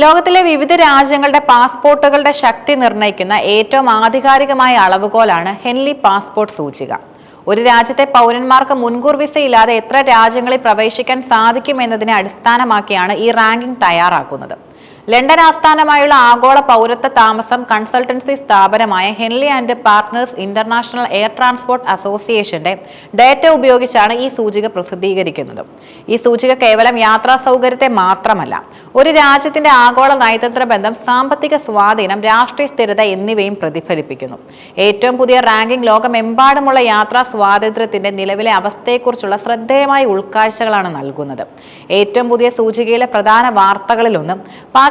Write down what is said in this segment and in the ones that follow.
ലോകത്തിലെ വിവിധ രാജ്യങ്ങളുടെ പാസ്പോർട്ടുകളുടെ ശക്തി നിർണയിക്കുന്ന ഏറ്റവും ആധികാരികമായ അളവുകോലാണ് ഹെൻലി പാസ്പോർട്ട് സൂചിക. ഒരു രാജ്യത്തെ പൗരന്മാർക്ക് മുൻകൂർ വിസ ഇല്ലാതെ എത്ര രാജ്യങ്ങളിൽ പ്രവേശിക്കാൻ സാധിക്കും എന്നതിനെ അടിസ്ഥാനമാക്കിയാണ് ഈ റാങ്കിംഗ് തയ്യാറാക്കുന്നത്. ലണ്ടൻ ആസ്ഥാനമായുള്ള ആഗോള പൗരത്വ താമസം കൺസൾട്ടൻസി സ്ഥാപനമായ Henley and partners international air transport അസോസിയേഷന്റെ ഡേറ്റ ഉപയോഗിച്ചാണ് ഈ സൂചിക പ്രസിദ്ധീകരിക്കുന്നത്. ഈ സൂചിക കേവലം യാത്രാ സൗകര്യത്തെ മാത്രമല്ല ഒരു രാജ്യത്തിന്റെ ആഗോള നയതന്ത്ര ബന്ധം സാമ്പത്തിക സ്വാധീനം രാഷ്ട്രീയ സ്ഥിരത എന്നിവയും പ്രതിഫലിപ്പിക്കുന്നു. ഏറ്റവും പുതിയ റാങ്കിംഗ് ലോകമെമ്പാടുമുള്ള യാത്രാ സ്വാതന്ത്ര്യത്തിന്റെ നിലവിലെ അവസ്ഥയെക്കുറിച്ചുള്ള ശ്രദ്ധേയമായ ഉൾക്കാഴ്ചകളാണ് നൽകുന്നത്. ഏറ്റവും പുതിയ സൂചികയിലെ പ്രധാന വാർത്തകളിലൊന്നും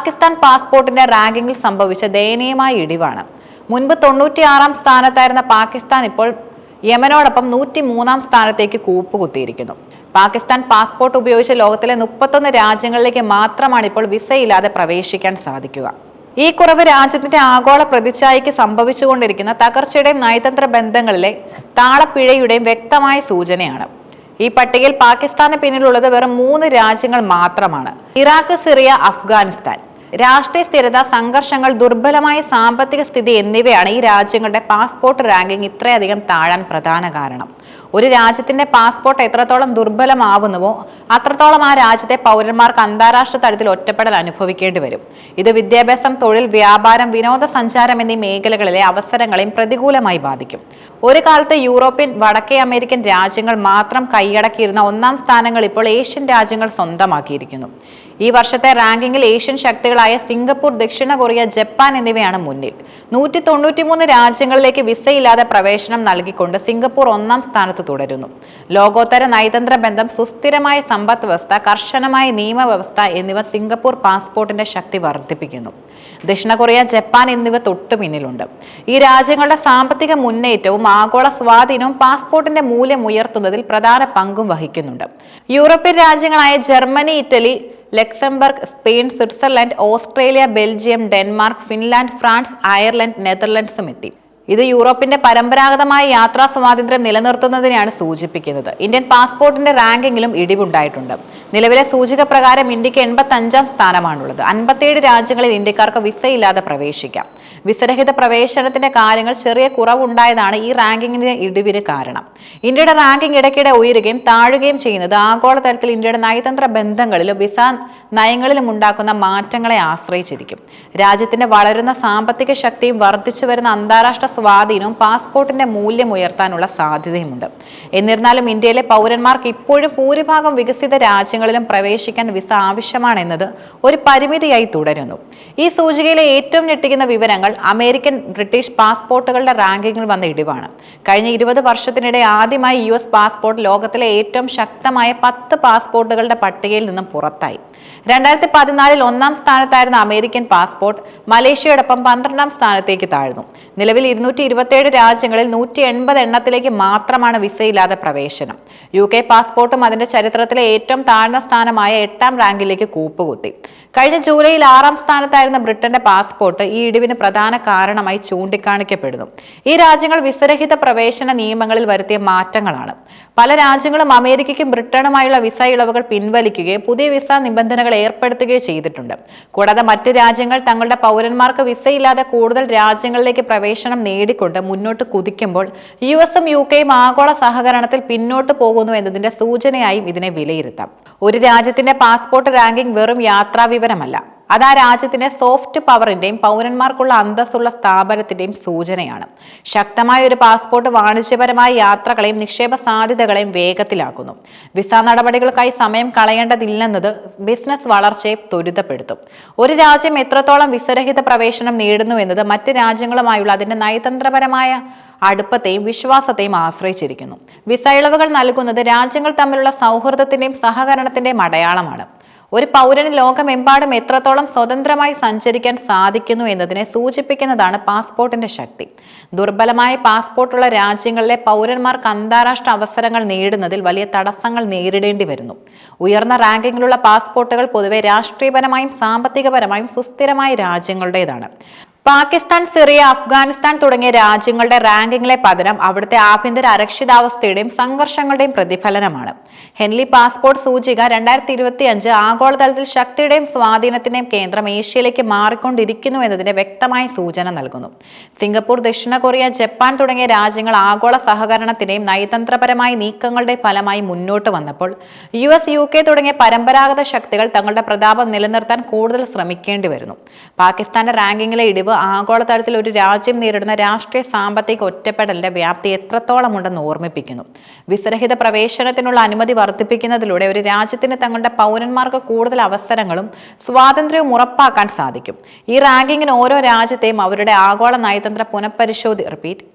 പാകിസ്ഥാൻ പാസ്പോർട്ടിന്റെ റാങ്കിങ്ങിൽ സംഭവിച്ച ദയനീയമായ ഇടിവാണ്. മുൻപ് തൊണ്ണൂറ്റിയാറാം സ്ഥാനത്തായിരുന്ന പാകിസ്ഥാൻ ഇപ്പോൾ യമനോടൊപ്പം നൂറ്റി മൂന്നാം സ്ഥാനത്തേക്ക് കൂപ്പുകുത്തിയിരിക്കുന്നു. പാകിസ്ഥാൻ പാസ്പോർട്ട് ഉപയോഗിച്ച് ലോകത്തിലെ മുപ്പത്തൊന്ന് രാജ്യങ്ങളിലേക്ക് മാത്രമാണ് ഇപ്പോൾ വിസയില്ലാതെ പ്രവേശിക്കാൻ സാധിക്കുക. ഈ കുറവ് രാജ്യത്തിന്റെ ആഗോള പ്രതിച്ഛായയ്ക്ക് സംഭവിച്ചുകൊണ്ടിരിക്കുന്ന തകർച്ചയുടെയും നയതന്ത്ര ബന്ധങ്ങളിലെ താളപ്പിഴയുടെയും വ്യക്തമായ സൂചനയാണ്. ഈ പട്ടികയിൽ പാകിസ്ഥാന് പിന്നിലുള്ളത് വെറും മൂന്ന് രാജ്യങ്ങൾ മാത്രമാണ്. Iraq Syria Afghanistan. രാഷ്ട്രീയ സ്ഥിരത സംഘർഷങ്ങൾ ദുർബലമായ സാമ്പത്തിക സ്ഥിതി എന്നിവയാണ് ഈ രാജ്യങ്ങളുടെ പാസ്പോർട്ട് റാങ്കിംഗ് ഇത്രയധികം താഴാൻ പ്രധാന കാരണം. ഒരു രാജ്യത്തിന്റെ പാസ്പോർട്ട് എത്രത്തോളം ദുർബലമാവുന്നുവോ അത്രത്തോളം ആ രാജ്യത്തെ പൗരന്മാർക്ക് അന്താരാഷ്ട്ര തലത്തിൽ ഒറ്റപ്പെടൽ അനുഭവിക്കേണ്ടി വരും. ഇത് വിദ്യാഭ്യാസം തൊഴിൽ വ്യാപാരം വിനോദസഞ്ചാരം എന്നീ മേഖലകളിലെ അവസരങ്ങളെയും പ്രതികൂലമായി ബാധിക്കും. ഒരു കാലത്ത് യൂറോപ്യൻ വടക്കേ അമേരിക്കൻ രാജ്യങ്ങൾ മാത്രം കൈയടക്കിയിരുന്ന ഒന്നാം സ്ഥാനങ്ങൾ ഇപ്പോൾ ഏഷ്യൻ രാജ്യങ്ങൾ സ്വന്തമാക്കിയിരിക്കുന്നു. ഈ വർഷത്തെ റാങ്കിങ്ങിൽ ഏഷ്യൻ ശക്തികളായ സിംഗപ്പൂർ ദക്ഷിണ കൊറിയ ജപ്പാൻ എന്നിവയാണ് മുന്നിൽ. നൂറ്റി രാജ്യങ്ങളിലേക്ക് വിസയില്ലാതെ പ്രവേശനം നൽകിക്കൊണ്ട് സിംഗപ്പൂർ ഒന്നാം സ്ഥാനത്ത് തുടരുന്നു. ലോകോത്തര നയതന്ത്ര ബന്ധം സുസ്ഥിരമായ സമ്പദ് വ്യവസ്ഥ കർശനമായ നിയമവ്യവസ്ഥ എന്നിവ സിംഗപ്പൂർ പാസ്പോർട്ടിന്റെ ശക്തി വർദ്ധിപ്പിക്കുന്നു. ദക്ഷിണ കൊറിയ ജപ്പാൻ എന്നിവ തൊട്ടു പിന്നിലുണ്ട്. ഈ രാജ്യങ്ങളുടെ സാമ്പത്തിക മുന്നേറ്റവും ആഗോള സ്വാധീനവും പാസ്പോർട്ടിന്റെ മൂല്യം ഉയർത്തുന്നതിൽ പ്രധാന പങ്കും വഹിക്കുന്നുണ്ട്. European രാജ്യങ്ങളായ Germany Italy Luxembourg Spain Switzerland Australia Belgium Denmark Finland France Ireland നെതർലൻഡ്സും എത്തി. ഇത് യൂറോപ്പിന്റെ പരമ്പരാഗതമായ യാത്രാ സ്വാതന്ത്ര്യം നിലനിർത്തുന്നതിനെയാണ് സൂചിപ്പിക്കുന്നത്. ഇന്ത്യൻ പാസ്പോർട്ടിന്റെ റാങ്കിങ്ങിലും ഇടിവുണ്ടായിട്ടുണ്ട്. നിലവിലെ സൂചിക പ്രകാരം ഇന്ത്യയ്ക്ക് എൺപത്തി അഞ്ചാം സ്ഥാനമാണുള്ളത്. അൻപത്തിയേഴ് രാജ്യങ്ങളിൽ ഇന്ത്യക്കാർക്ക് വിസയില്ലാതെ പ്രവേശിക്കാം. വിസരഹിത പ്രവേശനത്തിന്റെ കാര്യങ്ങൾ ചെറിയ കുറവുണ്ടായതാണ് ഈ റാങ്കിങ്ങിന്റെ ഇടിവിന് കാരണം. ഇന്ത്യയുടെ റാങ്കിംഗ് ഇടയ്ക്കിടെ ഉയരുകയും താഴുകയും ചെയ്യുന്നത് ആഗോളതലത്തിൽ ഇന്ത്യയുടെ നയതന്ത്ര ബന്ധങ്ങളിലും വിസ നയങ്ങളിലും ഉണ്ടാക്കുന്ന മാറ്റങ്ങളെ ആശ്രയിച്ചിരിക്കും. രാജ്യത്തിന്റെ വളരുന്ന സാമ്പത്തിക ശക്തിയും വർദ്ധിച്ചു വരുന്ന അന്താരാഷ്ട്ര സ്വാധീനവും പാസ്പോർട്ടിന്റെ മൂല്യം ഉയർത്താനുള്ള സാധ്യതയുമുണ്ട്. എന്നിരുന്നാലും ഇന്ത്യയിലെ പൗരന്മാർക്ക് ഇപ്പോഴും ഭൂരിഭാഗം വികസിത രാജ്യങ്ങളിലും പ്രവേശിക്കാൻ വിസ ആവശ്യമാണെന്നത് ഒരു പരിമിതിയായി തുടരുന്നു. ഈ സൂചികയിലെ ഏറ്റവും ഞെട്ടിക്കുന്ന വിവരങ്ങൾ അമേരിക്കൻ ബ്രിട്ടീഷ് പാസ്പോർട്ടുകളുടെ റാങ്കിങ്ങിൽ വന്ന ഇടിവാണ്. കഴിഞ്ഞ ഇരുപത് വർഷത്തിനിടെ ആദ്യമായി യു എസ് പാസ്പോർട്ട് ലോകത്തിലെ ഏറ്റവും ശക്തമായ പത്ത് പാസ്പോർട്ടുകളുടെ പട്ടികയിൽ നിന്നും പുറത്തായി. രണ്ടായിരത്തി പതിനാലിൽ ഒന്നാം സ്ഥാനത്തായിരുന്ന അമേരിക്കൻ പാസ്പോർട്ട് മലേഷ്യയോടൊപ്പം പന്ത്രണ്ടാം സ്ഥാനത്തേക്ക് താഴ്ന്നു. നിലവിൽ ഇരുന്നൂറ്റി ഇരുപത്തിയേഴ് രാജ്യങ്ങളിൽ നൂറ്റി എൺപത് എണ്ണത്തിലേക്ക് മാത്രമാണ് വിസയില്ലാതെ പ്രവേശനം. യു കെ പാസ്പോർട്ടും അതിന്റെ ചരിത്രത്തിലെ ഏറ്റവും താഴ്ന്ന സ്ഥാനമായ എട്ടാം റാങ്കിലേക്ക് കൂപ്പുകുത്തി. കഴിഞ്ഞ ജൂലൈയിൽ ആറാം സ്ഥാനത്തായിരുന്ന ബ്രിട്ടന്റെ പാസ്പോർട്ട് ഈ ഇടിവിന് പ്രധാന കാരണമായി ചൂണ്ടിക്കാണിക്കപ്പെടുന്നു. ഈ രാജ്യങ്ങൾ വിസരഹിത പ്രവേശന നിയമങ്ങളിൽ വരുത്തിയ മാറ്റങ്ങളാണ്. പല രാജ്യങ്ങളും അമേരിക്കയ്ക്കും ബ്രിട്ടനുമായുള്ള വിസ ഇളവുകൾ പിൻവലിക്കുകയും പുതിയ വിസ നിബന്ധനകൾ ഏർപ്പെടുത്തുകയോ ചെയ്തിട്ടുണ്ട്. കൂടാതെ മറ്റ് രാജ്യങ്ങൾ തങ്ങളുടെ പൗരന്മാർക്ക് വിസയില്ലാതെ കൂടുതൽ രാജ്യങ്ങളിലേക്ക് പ്രവേശനം നേടിക്കൊണ്ട് മുന്നോട്ട് കുതിക്കുമ്പോൾ യു എസും യു കെയും ആഗോള സഹകരണത്തിൽ പിന്നോട്ട് പോകുന്നു എന്നതിന്റെ സൂചനയായും ഇതിനെ വിലയിരുത്താം. ഒരു രാജ്യത്തിന്റെ പാസ്പോർട്ട് റാങ്കിംഗ് വെറും യാത്രാ വിവരമല്ല അത് ആ രാജ്യത്തിന്റെ സോഫ്റ്റ് പവറിന്റെയും പൗരന്മാർക്കുള്ള അന്തസ്സുള്ള സ്ഥാപനത്തിന്റെയും സൂചനയാണ്. ശക്തമായ ഒരു പാസ്പോർട്ട് വാണിജ്യപരമായ യാത്രകളെയും നിക്ഷേപ സാധ്യതകളെയും വേഗത്തിലാക്കുന്നു. വിസ നടപടികൾക്കായി സമയം കളയേണ്ടതില്ലെന്നത് ബിസിനസ് വളർച്ചയെ ത്വരിതപ്പെടുത്തും. ഒരു രാജ്യം എത്രത്തോളം വിസരഹിത പ്രവേശനം നേടുന്നു എന്നത് മറ്റ് രാജ്യങ്ങളുമായുള്ള അതിന്റെ നയതന്ത്രപരമായ അടുപ്പത്തെയും വിശ്വാസത്തെയും ആശ്രയിച്ചിരിക്കുന്നു. വിസ ഇളവുകൾ നൽകുന്നത് രാജ്യങ്ങൾ തമ്മിലുള്ള സൗഹൃദത്തിന്റെയും സഹകരണത്തിന്റെയും അടയാളമാണ്. ഒരു പൗരന് ലോകമെമ്പാടും എത്രത്തോളം സ്വതന്ത്രമായി സഞ്ചരിക്കാൻ സാധിക്കുന്നു എന്നതിനെ സൂചിപ്പിക്കുന്നതാണ് പാസ്പോർട്ടിന്റെ ശക്തി. ദുർബലമായ പാസ്പോർട്ടുള്ള രാജ്യങ്ങളിലെ പൗരന്മാർക്ക് അന്താരാഷ്ട്ര അവസരങ്ങൾ നേടുന്നതിൽ വലിയ തടസ്സങ്ങൾ നേരിടേണ്ടി വരുന്നു. ഉയർന്ന റാങ്കിങ്ങിലുള്ള പാസ്പോർട്ടുകൾ പൊതുവെ രാഷ്ട്രീയപരമായും സാമ്പത്തികപരമായും സുസ്ഥിരമായ രാജ്യങ്ങളുടേതാണ്. പാകിസ്ഥാൻ സിറിയ അഫ്ഗാനിസ്ഥാൻ തുടങ്ങിയ രാജ്യങ്ങളുടെ റാങ്കിങ്ങിലെ പതനം അവിടുത്തെ ആഭ്യന്തര അരക്ഷിതാവസ്ഥയുടെയും സംഘർഷങ്ങളുടെയും പ്രതിഫലനമാണ്. ഹെൻലി പാസ്പോർട്ട് സൂചിക രണ്ടായിരത്തി ഇരുപത്തി അഞ്ച് ആഗോളതലത്തിൽ ശക്തിയുടെയും സ്വാധീനത്തിന്റെയും കേന്ദ്രം ഏഷ്യയിലേക്ക് മാറിക്കൊണ്ടിരിക്കുന്നു എന്നതിന്റെ വ്യക്തമായ സൂചന നൽകുന്നു. സിംഗപ്പൂർ ദക്ഷിണ കൊറിയ ജപ്പാൻ തുടങ്ങിയ രാജ്യങ്ങൾ ആഗോള സഹകരണത്തിന്റെയും നയതന്ത്രപരമായ നീക്കങ്ങളുടെ ഫലമായി മുന്നോട്ട് വന്നപ്പോൾ യു എസ് യു കെ തുടങ്ങിയ പരമ്പരാഗത ശക്തികൾ തങ്ങളുടെ പ്രതാപം നിലനിർത്താൻ കൂടുതൽ ശ്രമിക്കേണ്ടി വരുന്നു പാകിസ്ഥാന്റെ റാങ്കിങ്ങിലെ ഇടിവ് ആഗോളതലത്തിൽ ഒരു രാജ്യം നേരിടുന്ന രാഷ്ട്രീയ സാമ്പത്തിക ഒറ്റപ്പെടലിന്റെ വ്യാപ്തി എത്രത്തോളം ഉണ്ടെന്ന് ഓർമ്മിപ്പിക്കുന്നു. വിസരഹിത പ്രവേശനത്തിനുള്ള അനുമതി വർദ്ധിപ്പിക്കുന്നതിലൂടെ ഒരു രാജ്യത്തിന് തങ്ങളുടെ പൗരന്മാർക്ക് കൂടുതൽ അവസരങ്ങളും സ്വാതന്ത്ര്യവും ഉറപ്പാക്കാൻ സാധിക്കും. ഈ റാങ്കിങ്ങിന് ഓരോ രാജ്യത്തെയും അവരുടെ ആഗോള നയതന്ത്ര പുനഃപരിശോധി റിപ്പീറ്റ്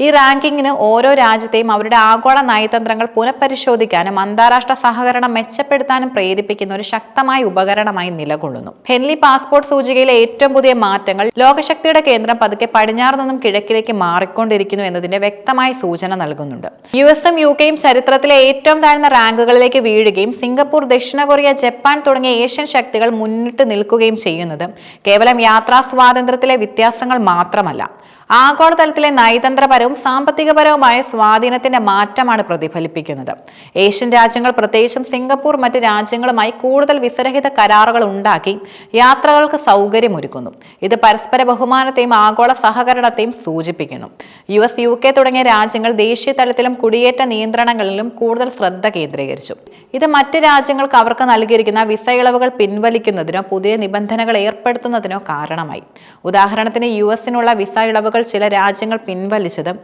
ഈ റാങ്കിങ്ങിന് ഓരോ രാജ്യത്തെയും അവരുടെ ആഗോള നയതന്ത്രങ്ങൾ പുനഃപരിശോധിക്കാനും അന്താരാഷ്ട്ര സഹകരണം മെച്ചപ്പെടുത്താനും പ്രേരിപ്പിക്കുന്ന ഒരു ശക്തമായ ഉപകരണമായി നിലകൊള്ളുന്നു. ഹെൻലി പാസ്പോർട്ട് സൂചികയിലെ ഏറ്റവും പുതിയ മാറ്റങ്ങൾ ലോകശക്തിയുടെ കേന്ദ്രം പതുക്കെ പടിഞ്ഞാറ് നിന്നും കിഴക്കിലേക്ക് മാറിക്കൊണ്ടിരിക്കുന്നു എന്നതിന്റെ വ്യക്തമായ സൂചന നൽകുന്നുണ്ട്. യു എസും യു കെയും ചരിത്രത്തിലെ ഏറ്റവും താഴ്ന്ന റാങ്കുകളിലേക്ക് വീഴുകയും സിംഗപ്പൂർ ദക്ഷിണ കൊറിയ ജപ്പാൻ തുടങ്ങിയ ഏഷ്യൻ ശക്തികൾ മുന്നിട്ട് നിൽക്കുകയും ചെയ്യുന്നത് കേവലം യാത്രാ സ്വാതന്ത്ര്യത്തിലെ വ്യത്യാസങ്ങൾ മാത്രമല്ല. ആഗോളതലത്തിലെ നയതന്ത്രപരവും സാമ്പത്തികപരവുമായ സ്വാധീനത്തിന്റെ മാറ്റമാണ് പ്രതിഫലിപ്പിക്കുന്നത്. ഏഷ്യൻ രാജ്യങ്ങൾ പ്രത്യേകിച്ചും സിംഗപ്പൂർ മറ്റ് രാജ്യങ്ങളുമായി കൂടുതൽ വിസരഹിത കരാറുകൾ ഉണ്ടാക്കി യാത്രകൾക്ക് സൗകര്യമൊരുക്കുന്നു. ഇത് പരസ്പര ബഹുമാനത്തെയും ആഗോള സഹകരണത്തെയും സൂചിപ്പിക്കുന്നു. യു എസ് യു കെ തുടങ്ങിയ രാജ്യങ്ങൾ ദേശീയ തലത്തിലും കുടിയേറ്റ നിയന്ത്രണങ്ങളിലും കൂടുതൽ ശ്രദ്ധ കേന്ദ്രീകരിച്ചു. ഇത് മറ്റ് രാജ്യങ്ങൾക്ക് അവർക്ക് നൽകിയിരിക്കുന്ന വിസ ഇളവുകൾ പിൻവലിക്കുന്നതിനോ പുതിയ നിബന്ധനകൾ ഏർപ്പെടുത്തുന്നതിനോ കാരണമായി. ഉദാഹരണത്തിന് യു എസിനുള്ള വിസ ഇളവുകൾ ചില രാജ്യങ്ങൾ പിൻവലിച്ചതും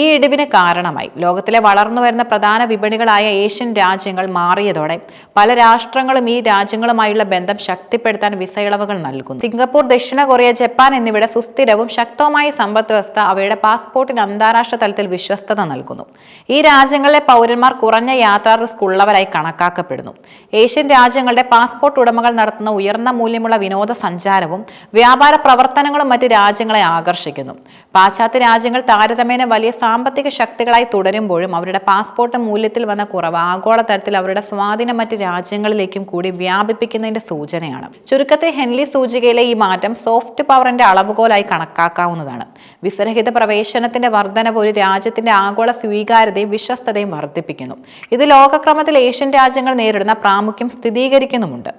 ഈ ഇടിവിന് കാരണമായി. ലോകത്തിലെ വളർന്നു വരുന്ന പ്രധാന വിപണികളായ ഏഷ്യൻ രാജ്യങ്ങൾ മാറിയതോടെ പല രാഷ്ട്രങ്ങളും ഈ രാജ്യങ്ങളുമായുള്ള ബന്ധം ശക്തിപ്പെടുത്താൻ വിസ ഇളവുകൾ നൽകുന്നു. സിംഗപ്പൂർ ദക്ഷിണ കൊറിയ ജപ്പാൻ എന്നിവയുടെ സുസ്ഥിരവും ശക്തവുമായ സമ്പദ് വ്യവസ്ഥ അവയുടെ പാസ്പോർട്ടിന് അന്താരാഷ്ട്ര തലത്തിൽ വിശ്വസ്തത നൽകുന്നു. ഈ രാജ്യങ്ങളിലെ പൗരന്മാർ കുറഞ്ഞ യാത്രാ റിസ്ക് ഉള്ളവരായി കണക്കാക്കപ്പെടുന്നു. ഏഷ്യൻ രാജ്യങ്ങളുടെ പാസ്പോർട്ട് ഉടമകൾ നടത്തുന്ന ഉയർന്ന മൂല്യമുള്ള വിനോദസഞ്ചാരവും വ്യാപാര പ്രവർത്തനങ്ങളും മറ്റ് രാജ്യങ്ങളെ ആകർഷിക്കുന്നു. പാശ്ചാത്യ രാജ്യങ്ങൾ താരതമ്യേന വലിയ സാമ്പത്തിക ശക്തികളായി തുടരുമ്പോഴും അവരുടെ പാസ്പോർട്ട് മൂല്യത്തിൽ വന്ന കുറവ് ആഗോള ആഗോളതലത്തിൽ അവരുടെ സ്വാധീനം മറ്റ് രാജ്യങ്ങളിലേക്കും കൂടി വ്യാപിപ്പിക്കുന്നതിന്റെ സൂചനയാണ്. ചുരുക്കത്തെ ഹെൻലി സൂചികയിലെ ഈ മാറ്റം സോഫ്റ്റ് പവറിന്റെ അളവുകോലായി കണക്കാക്കാവുന്നതാണ്. വിസരഹിത പ്രവേശനത്തിന്റെ വർധനവ് ഒരു രാജ്യത്തിന്റെ ആഗോള സ്വീകാര്യതയും വിശ്വസ്തതയും വർദ്ധിപ്പിക്കുന്നു. ഇത് ലോകക്രമത്തിൽ ഏഷ്യൻ രാജ്യങ്ങൾ നേരിടുന്ന പ്രാമുഖ്യം സ്ഥിരീകരിക്കുന്നുമുണ്ട്.